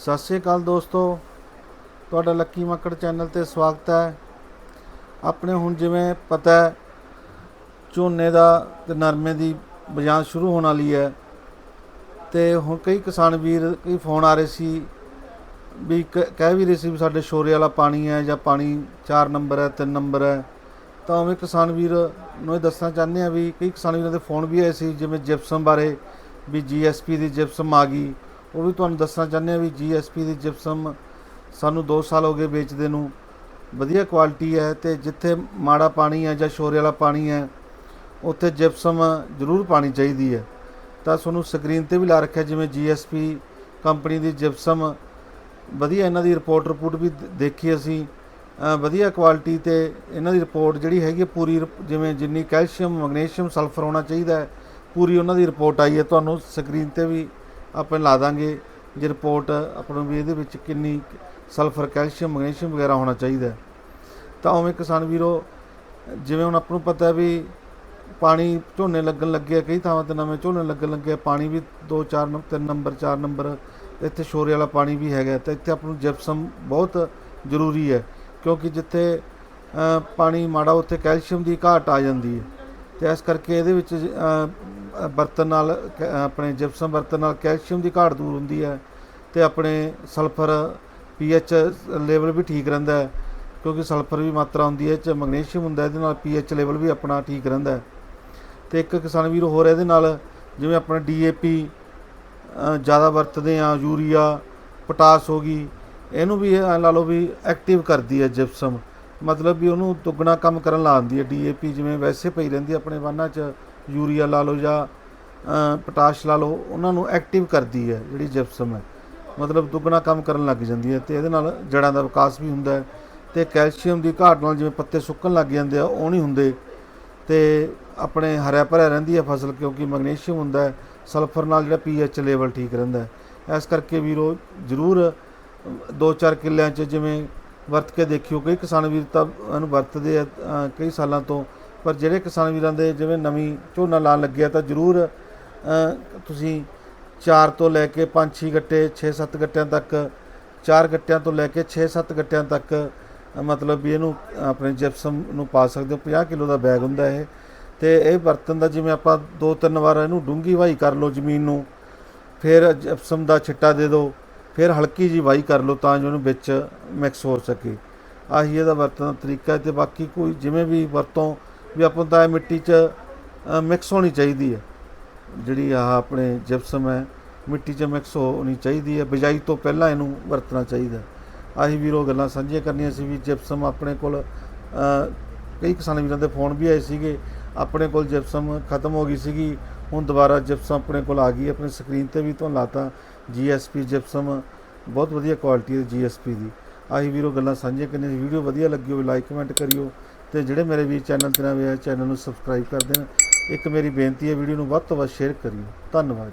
ਸਤਿ ਸ਼੍ਰੀ ਅਕਾਲ ਦੋਸਤੋ। ਤੁਹਾਡਾ ਲੱਕੀ ਮੱਕੜ ਚੈਨਲ ਤੇ ਸਵਾਗਤ ਹੈ। ਆਪਣੇ ਹੁਣ ਜਿਵੇਂ ਪਤਾ ਹੈ, ਝੋਨੇ ਦਾ ਤੇ ਨਰਮੇ ਦੀ ਬਜਾਨ ਸ਼ੁਰੂ ਹੋਣ ਵਾਲੀ ਹੈ। ਤੇ ਹੁਣ ਕਈ ਕਿਸਾਨ ਵੀਰ, ਕਈ ਫੋਨ ਆ ਰਹੇ ਸੀ ਵੀ ਕ- ਕਹਿ ਵੀ ਰਹੇ ਸੀ ਵੀ ਸਾਡੇ ਸ਼ੋਰੇ ਵਾਲਾ ਪਾਣੀ ਹੈ ਜਾਂ ਪਾਣੀ 4 ਨੰਬਰ ਹੈ 3 ਨੰਬਰ ਹੈ। ਤਾਂ ਉਵੇਂ ਕਿਸਾਨ ਵੀਰ ਨੂੰ ਇਹ ਦੱਸਣਾ ਚਾਹੁੰਦੇ ਆ ਵੀ ਕਈ ਕਿਸਾਨ ਵੀਰਾਂ ਦੇ ਫੋਨ ਵੀ ਆਏ ਸੀ, ਜਿਵੇਂ ਜਿਪਸਮ ਬਾਰੇ ਵੀ ਜੀਐਸਪੀ ਦੀ ਜਿਪਸਮ ਆ ਗਈ। ਉਹ ਵੀ ਤੁਹਾਨੂੰ ਦੱਸਣਾ ਚਾਹੁੰਦੇ ਆ ਵੀ ਜੀਐਸਪੀ ਦੀ ਜਿਪਸਮ ਸਾਨੂੰ 2 ਸਾਲ ਹੋ ਗਏ ਵੇਚਦੇ ਨੂੰ। ਵਧੀਆ ਕੁਆਲਿਟੀ ਹੈ ਤੇ ਜਿੱਥੇ ਮਾੜਾ ਪਾਣੀ ਹੈ ਜਾਂ ਸ਼ੋਰੇ ਵਾਲਾ ਪਾਣੀ ਹੈ, ਉੱਥੇ ਜਿਪਸਮ ਜ਼ਰੂਰ ਪਾਣੀ ਚਾਹੀਦੀ ਹੈ। ਤਾਂ ਤੁਹਾਨੂੰ ਸਕਰੀਨ ਤੇ ਵੀ ਲਾ ਰੱਖਿਆ ਜਿਵੇਂ ਜੀਐਸਪੀ ਕੰਪਨੀ ਦੀ ਜਿਪਸਮ ਵਧੀਆ ਇਹਨਾਂ ਦੀ ਰਿਪੋਰਟ ਰਿਪੋਰਟ ਵੀ ਦੇਖੀ ਅਸੀਂ। ਵਧੀਆ ਕੁਆਲਿਟੀ ਤੇ ਇਹਨਾਂ ਦੀ ਰਿਪੋਰਟ ਜਿਹੜੀ ਹੈਗੀ ਹੈ ਪੂਰੀ ਰਿਪ- ਜਿਵੇਂ ਜਿੰਨੀ ਕੈਲਸ਼ੀਅਮ, ਮੈਗਨੀਸ਼ੀਅਮ ਸਲਫਰ ਹੋਣਾ ਚਾਹੀਦਾ ਹੈ, ਪੂਰੀ ਉਹਨਾਂ ਦੀ ਰਿਪੋਰਟ ਆਈ ਹੈ। ਤੁਹਾਨੂੰ ਸਕਰੀਨ ਤੇ ਵੀ ਆਪਾਂ ਲਾ ਦਾਂਗੇ ਜੇ ਰਿਪੋਰਟ ਆਪਾਂ ਨੂੰ ਵੀ ਇਹਦੇ ਵਿੱਚ ਕਿੰਨੀ ਸਲਫਰ ਕੈਲਸ਼ੀਅਮ ਮੈਗਨੀਸ਼ੀਅਮ ਵਗੈਰਾ ਹੋਣਾ ਚਾਹੀਦਾ ਤਾਂ ਉਵੇਂ ਕਿਸਾਨ ਵੀਰੋ, ਜਿਵੇਂ ਹੁਣ ਆਪਾਂ ਨੂੰ ਪਤਾ ਵੀ ਪਾਣੀ ਝੋਨੇ ਲੱਗਣ ਲੱਗੇ ਕਈ ਥਾਵਾਂ ਤੇ ਨਵੇਂ ਝੋਨੇ ਲੱਗਣ ਲੱਗੇ ਪਾਣੀ ਵੀ 2 4 ਨੰਬਰ 3 ਨੰਬਰ 4 ਨੰਬਰ, ਇੱਥੇ ਸ਼ੋਰੇ ਵਾਲਾ ਪਾਣੀ ਵੀ ਹੈਗਾ ਤਾਂ ਇੱਥੇ ਆਪਾਂ ਨੂੰ ਜਿਪਸਮ ਬਹੁਤ ਜ਼ਰੂਰੀ ਹੈ, ਕਿਉਂਕਿ ਜਿੱਥੇ ਪਾਣੀ ਮਾੜਾ ਉੱਥੇ ਕੈਲਸ਼ੀਅਮ ਦੀ ਘਾਟ ਆ ਜਾਂਦੀ ਹੈ। ਤੇ ਇਸ ਕਰਕੇ ਇਹਦੇ ਵਿੱਚ ਬਰਤਨ ਨਾਲ, ਕੈ- ਆਪਣੇ ਜਿਪਸਮ ਬਰਤਨ ਨਾਲ ਕੈਲਸ਼ੀਅਮ ਦੀ ਘਾਟ ਦੂਰ ਹੁੰਦੀ ਹੈ ਤੇ ਆਪਣੇ ਸਲਫਰ ਪੀਐਚ ਲੈਵਲ ਵੀ ਠੀਕ ਰਹਿੰਦਾ ਹੈ, ਕਿਉਂਕਿ ਸਲਫਰ ਵੀ ਮਾਤਰਾ ਹੁੰਦੀ ਹੈ, 'ਚ ਮੈਗਨੀਸ਼ੀਅਮ ਹੁੰਦਾ, ਇਹਦੇ ਨਾਲ ਪੀਐਚ ਲੈਵਲ ਵੀ ਆਪਣਾ ਠੀਕ ਰਹਿੰਦਾ ਹੈ। ਤੇ ਇੱਕ ਕਿਸਾਨ ਵੀਰ ਹੋਰ ਇਹਦੇ ਨਾਲ ਜਿਵੇਂ ਆਪਣਾ ਡੀਏਪੀ ਜ਼ਿਆਦਾ ਵਰਤਦੇ ਆ ਯੂਰੀਆ, ਪੋਟਾਸ ਹੋ ਗਈ, ਇਹਨੂੰ ਵੀ ਲਾ ਲਓ ਵੀ ਐਕਟਿਵ ਕਰਦੀ ਹੈ ਜਿਪਸਮ। ਮਤਲਬ ਵੀ ਉਹਨੂੰ ਦੁੱਗਣਾ ਕੰਮ ਕਰਨ ਲਾ ਦਿੰਦੀ ਹੈ ਡੀਏਪੀ ਜਿਵੇਂ ਵੈਸੇ ਪਈ ਰਹਿੰਦੀ ਆਪਣੇ ਵਾਹਨਾਂ 'ਚ ਯੂਰੀਆ ਲਾ ਲਓ ਜਾਂ ਪੋਟਾਸ਼ ਲਾ ਲਓ, ਉਹਨਾਂ ਨੂੰ ਐਕਟਿਵ ਕਰਦੀ ਹੈ ਜਿਹੜੀ ਜਿਪਸਮ ਹੈ। ਮਤਲਬ ਦੁੱਗਣਾ ਕੰਮ ਕਰਨ ਲੱਗ ਜਾਂਦੀ ਹੈ ਤੇ ਇਹਦੇ ਨਾਲ ਜੜਾਂ ਦਾ ਵਿਕਾਸ ਵੀ ਹੁੰਦਾ ਹੈ ਤੇ ਕੈਲਸ਼ੀਅਮ ਦੀ ਘਾਟ ਨਾਲ ਜਿਵੇਂ ਪੱਤੇ ਸੁੱਕਣ ਲੱਗ ਜਾਂਦੇ ਆ, ਉਹ ਨਹੀਂ ਹੁੰਦੇ। ਤੇ ਆਪਣੇ ਹਰਿਆ ਭਰਿਆ ਰਹਿੰਦੀ ਹੈ ਫਸਲ ਕਿਉਂਕਿ ਮੈਗਨੀਸ਼ੀਅਮ ਹੁੰਦਾ ਹੈ, ਸਲਫਰ ਨਾਲ ਜਿਹੜਾ ਪੀਐਚ ਲੈਵਲ ਠੀਕ ਰਹਿੰਦਾ ਹੈ। ਇਸ ਕਰਕੇ ਵੀਰੋ ਜ਼ਰੂਰ ਦੋ ਚਾਰ ਕਿੱਲਿਆਂ 'ਚ ਜਿਵੇਂ ਵਰਤ ਕੇ ਦੇਖਿਓ, ਕਈ ਕਿਸਾਨ ਵੀਰ ਤਾਂ ਇਹਨੂੰ ਵਰਤਦੇ ਆ ਕਈ ਸਾਲਾਂ ਤੋਂ ਪਰ ਜਿਹੜੇ ਕਿਸਾਨ ਵੀਰਾਂ ਦੇ ਜਿਵੇਂ ਨਵੀਂ ਝੋਨਾ ਲਾਉਣ ਲੱਗਿਆ ਤਾਂ ਜ਼ਰੂਰ ਤੁਸੀਂ 4 ਤੋਂ ਲੈ ਕੇ 5-6 ਗੱਟੇ 6-7 ਗੱਟਿਆਂ ਤੱਕ 4 ਗੱਟਿਆਂ ਤੋਂ ਲੈ ਕੇ 6-7 ਗੱਟਿਆਂ ਤੱਕ ਮਤਲਬ ਵੀ ਇਹਨੂੰ ਆਪਣੇ ਜਿਪਸਮ ਨੂੰ ਪਾ ਸਕਦੇ ਹੋ। 50 ਕਿਲੋ ਦਾ ਬੈਗ ਹੁੰਦਾ ਇਹ। ਤੇ ਇਹ ਬਰਤਨ ਦਾ ਜਿਵੇਂ ਆਪਾਂ ਦੋ ਤਿੰਨ ਵਾਰ ਇਹਨੂੰ ਡੂੰਗੀ ਵਾਈ ਕਰ ਲਓ ਜ਼ਮੀਨ ਨੂੰ, ਫਿਰ ਜਿਪਸਮ ਦਾ ਛਿੱਟਾ ਦੇ ਦਿਓ, ਫਿਰ ਹਲਕੀ ਜੀ ਵਾਈ ਕਰ ਲਓ ਤਾਂ ਜੋ ਉਹਨੂੰ ਵਿੱਚ ਮਿਕਸ ਹੋ ਸਕੇ। ਆਹੀ ਇਹਦਾ ਵਰਤਣ ਦਾ ਤਰੀਕਾ ਹੈ ਤੇ ਬਾਕੀ ਕੋਈ ਜਿਵੇਂ ਵੀ ਵਰਤੋਂ ਵੀ ਆਪਾਂ ਨੂੰ ਤਾਂ ਇਹ ਮਿੱਟੀ 'ਚ ਮਿਕਸ ਹੋਣੀ ਚਾਹੀਦੀ ਹੈ। ਜਿਹੜੀ ਆਹ ਆਪਣੇ ਜਿਪਸਮ ਹੈ, ਮਿੱਟੀ 'ਚ ਮਿਕਸ ਹੋਣੀ ਚਾਹੀਦੀ ਹੈ। ਬਿਜਾਈ ਤੋਂ ਪਹਿਲਾਂ ਇਹਨੂੰ ਵਰਤਣਾ ਚਾਹੀਦਾ ਹੈ। ਆਹੀ ਵੀਰੋ ਗੱਲਾਂ ਸਾਂਝੀਆਂ ਕਰਨੀਆਂ ਸੀ ਵੀ ਜਿਪਸਮ ਆਪਣੇ ਕੋਲ ਕਈ ਕਿਸਾਨ ਵੀਰਾਂ ਦੇ ਫੋਨ ਵੀ ਆਏ ਸੀਗੇ। ਆਪਣੇ ਕੋਲ ਜਿਪਸਮ ਖਤਮ ਹੋ ਗਈ ਸੀਗੀ। ਹੁਣ ਦੁਬਾਰਾ ਜਿਪਸਮ ਆਪਣੇ ਕੋਲ ਆ ਗਈ ਆਪਣੇ ਸਕਰੀਨ ਤੇ ਵੀ ਤੁਹਾਨੂੰ ਲਾਤਾ। ਜੀਐਸਪੀ ਜਿਪਸਮ ਬਹੁਤ ਵਧੀਆ ਕੁਆਲਿਟੀ ਹੈ ਜੀਐਸਪੀ ਦੀ। ਆਹੀ ਵੀਰੋ ਗੱਲਾਂ ਸਾਂਝੀਆਂ ਕਰਨੀਆਂ ਸੀ। ਵੀਡੀਓ ਵਧੀਆ ਲੱਗੀ ਹੋਵੇ ਲਾਈਕ ਕਮੈਂਟ ਕਰਿਓ। ਤੇ ਜਿਹੜੇ ਮੇਰੇ ਵੀਰ ਚੈਨਲ ਤੇ ਨਵੇਂ ਆ, ਚੈਨਲ ਨੂੰ ਸਬਸਕ੍ਰਾਈਬ ਕਰ ਦੇਣ। ਇੱਕ ਮੇਰੀ ਬੇਨਤੀ ਹੈ, ਵੀਡੀਓ ਨੂੰ ਵੱਧ ਤੋਂ ਵੱਧ ਸ਼ੇਅਰ ਕਰਿਓ। ਧੰਨਵਾਦ